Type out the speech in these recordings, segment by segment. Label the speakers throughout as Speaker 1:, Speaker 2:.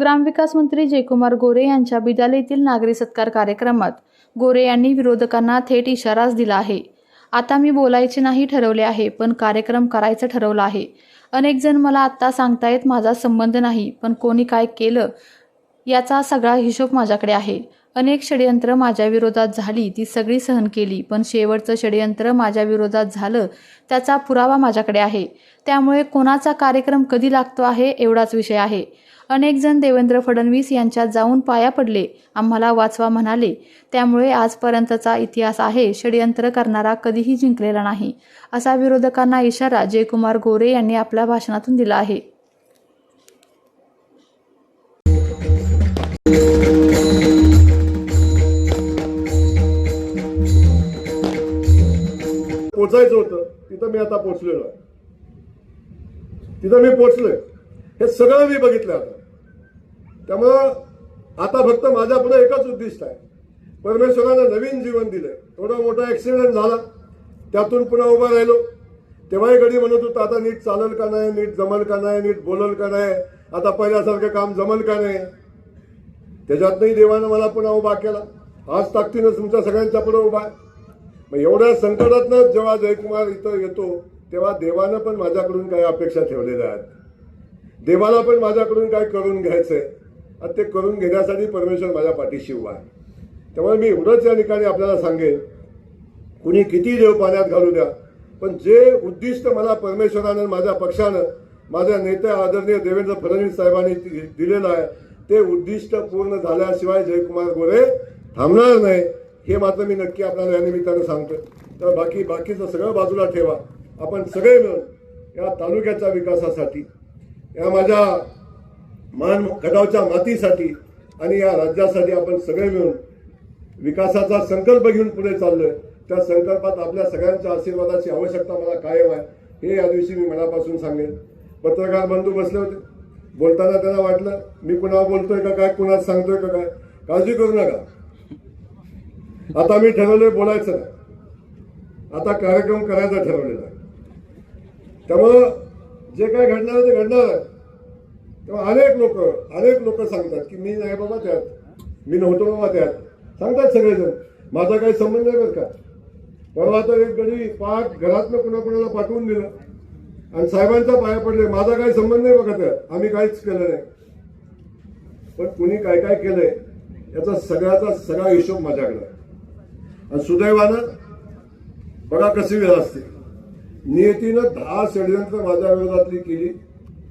Speaker 1: ग्रामविकास मंत्री जयकुमार गोरे यांच्या बिदाल येथील नागरी सत्कार कार्यक्रमात गोरे यांनी विरोधकांना थेट इशाराच दिला आहे. आता मी बोलायचे नाही ठरवले आहे पण कार्यक्रम करायचं ठरवलं आहे. अनेक जण मला आत्ता सांगतायत माझा संबंध नाही पण कोणी काय केलं याचा सगळा हिशोब माझ्याकडे आहे. अनेक षडयंत्र माझ्या विरोधात झाली ती सगळी सहन केली. पण शेवटचं षडयंत्र माझ्या विरोधात झालं त्याचा पुरावा माझ्याकडे आहे. त्यामुळे कोणाचा कार्यक्रम कधी लागतो आहे एवढाच विषय आहे. अनेक जण देवेंद्र फडणवीस यांच्यात जाऊन पाया पडले आम्हाला वाचवा म्हणाले. त्यामुळे आजपर्यंतचा इतिहास आहे षडयंत्र करणारा कधीही जिंकलेला नाही असा विरोधकांना इशारा जयकुमार गोरे यांनी आपल्या भाषणातून दिला आहे.
Speaker 2: पोचायचं होतं तिथं मी आता पोचलेलो आहे. तिथं मी पोचलोय हे सगळं मी बघितलं आता. त्यामुळं आता फक्त माझ्या पुढे एकच उद्दिष्ट आहे. परमेश्वरानं नवीन जीवन दिलंय. थोडा मोठा ऍक्सिडेंट झाला त्यातून पुन्हा उभा राहिलो. तेव्हाही घडी म्हणत होतं आता नीट चालल का नाही? नीट जमल का नाही? नीट बोलल का नाही? आता पहिल्यासारखं काम जमल का नाही? त्याच्यातनंही देवानं मला पुन्हा उभा केला. आज ताकदीनं तुमच्या सगळ्यांच्या पुढे उभा आहे. मग एवढ्या संकटातनं जेव्हा जयकुमार इथं येतो तेव्हा देवानं पण माझ्याकडून काही अपेक्षा ठेवलेल्या आहेत. देवाला पण माझ्याकडून काय करून घ्यायचं आहे आणि ते करून घेण्यासाठी परमेश्वर माझ्या पाठीशी उभा आहे. त्यामुळे मी एवढंच या ठिकाणी आपल्याला सांगेन कुणी किती देव पाण्यात घालू द्या. पण जे उद्दिष्ट मला परमेश्वरानं माझ्या पक्षानं माझ्या नेत्या आदरणीय देवेंद्र फडणवीस साहेबांनी दि- दिलेलं आहे ते उद्दिष्ट पूर्ण झाल्याशिवाय जयकुमार गोरे थांबणार नाही. हे मात्र मी नक्की आपल्याला या निमित्तानं सांगतो तर बाकी बाकीचं सगळं बाजूला ठेवा. आपण सगळे मिळून या तालुक्याच्या विकासासाठी या माझ्या मान कडावच्या मातीसाठी आणि या राज्यासाठी आपण सगळे मिळून विकासाचा संकल्प घेऊन पुढे चाललोय. त्या संकल्पात आपल्या सगळ्यांच्या आशीर्वादाची आवश्यकता मला कायम आहे. हे या दिवशी मी मनापासून सांगेन. पत्रकार बंधू बसले होते. बोलताना त्यांना वाटलं मी कुणा बोलतोय का काय कुणाला सांगतोय का काय? काळजी करू नका. आता मी ठरवलंय बोलायचं. नाही आता कार्यक्रम करायचा ठरवलेला आहे. त्यामुळं जे काय घडणार आहे ते घडणार आहे. तेव्हा अनेक लोक अनेक लोक सांगतात की मी नाही बाबा त्यात. मी नव्हतो बाबा त्यात. सांगतात सगळेजण. माझा काही संबंध नाही बरं का? परवा तर एक गडी पाठ घरातनं कुणाकुणाला पाठवून दिलं. आणि साहेबांचा पाया पडले. माझा काही संबंध नाही बघा त्यात. आम्ही काहीच केलं नाही. पण कुणी काय काय केलंय याचा सगळ्याचा सगळा हिशोब माझ्याकडे आहे. आणि सुदैवानं बघा कशी वेळ असते. नियतीनं दहा षडयंत्र माझ्या विरोधातली केली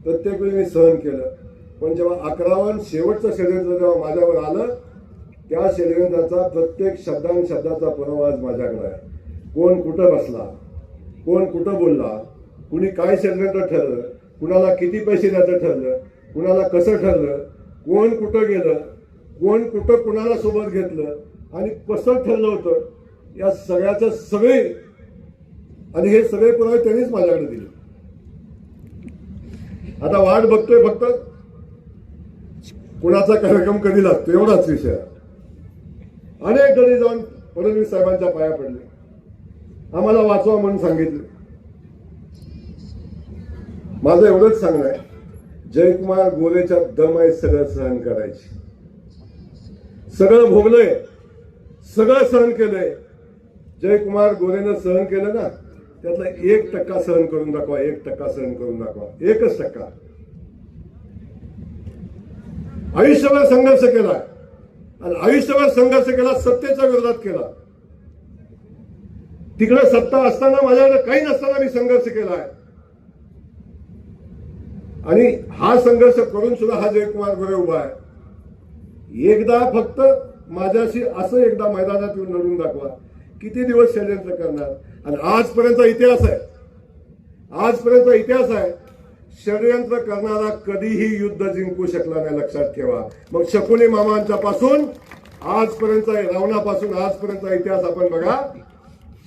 Speaker 2: प्रत्येक वेळी मी सहन केलं. पण जेव्हा अकरावन शेवटचं षडयंत्र जेव्हा माझ्यावर आलं त्या षडयंत्राचा प्रत्येक शब्दान शब्दाचा पुरावा आज माझ्याकडे आहे. कोण कुठं बसला कोण कुठं बोलला कुणी काय षडयंत्र ठरलं कुणाला किती पैसे द्यायचं ठरलं कुणाला कसं ठरलं कोण कुठं गेलं कोण कुठं कुणाला सोबत घेतलं आणि कसं ठरलं होतं. या सगळ्याचं सगळे आणि हे सगळे पुरावे त्यांनीच माझ्याकडे दिले. आता वाट बघतोय फक्त कुणाचा कार्यक्रम कधी लागतो एवढाच विषय. अनेक घरी जाऊन फडणवीस साहेबांच्या पाया पडले. आम्हाला वाचवा म्हणून सांगितलं. माझं एवढंच सांगणं आहे. जयकुमार गोलेच्या दम आहे सगळं सहन करायची. सगळं भोगलंय. सगळं सहन केलंय. जयकुमार गोरेनं सहन केलं ना त्यातला एक टक्का सहन करून दाखवा एक टक्का सहन करून दाखवा एकच टक्का. आयुष्यभर संघर्ष केला. आणि आयुष्यभर संघर्ष केला सत्तेच्या विरोधात केला. तिकडे सत्ता असताना माझ्याकडे काही नसताना मी संघर्ष केला आहे आणि हा संघर्ष करून सुद्धा हा जयकुमार गोरे उभा आहे. एकदा फक्त माझ्याशी असं एकदा मैदानात येऊन लढून दाखवा. किती दिवस षडयंत्र करणार? आणि आजपर्यंतचा इतिहास आहे. आजपर्यंतचा इतिहास आहे. षडयंत्र करणारा कधीही युद्ध जिंकू शकला नाही लक्षात ठेवा. मग शकुनी मामांच्या पासून आजपर्यंतचा रावणापासून आजपर्यंतचा इतिहास आपण बघा.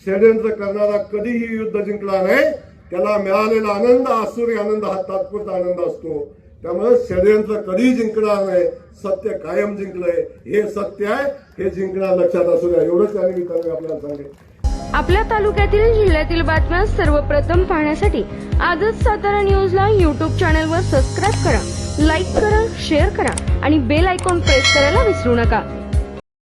Speaker 2: षडयंत्र करणारा कधीही युद्ध जिंकला नाही. त्याला मिळालेला आनंद आसुरी आनंद हा तात्पुरता आनंद असतो. त्यामुळे षडयंत्र कधी जिंकणार नाही सत्य कायम जिंकलंय हे सत्य आहे हे जिंकणार लक्षात असू द्या. एवढंच या निमित्ताने आपल्याला सांगेन.
Speaker 3: आपल्या तालुक्यातील जिल्ह्यातील बातम्या सर्वप्रथम पाहण्यासाठी आजच सातारा न्यूजला यूट्यूब चॅनलवर सबस्क्राईब करा लाईक करा शेअर करा आणि बेल आयकॉन प्रेस करायला विसरू नका.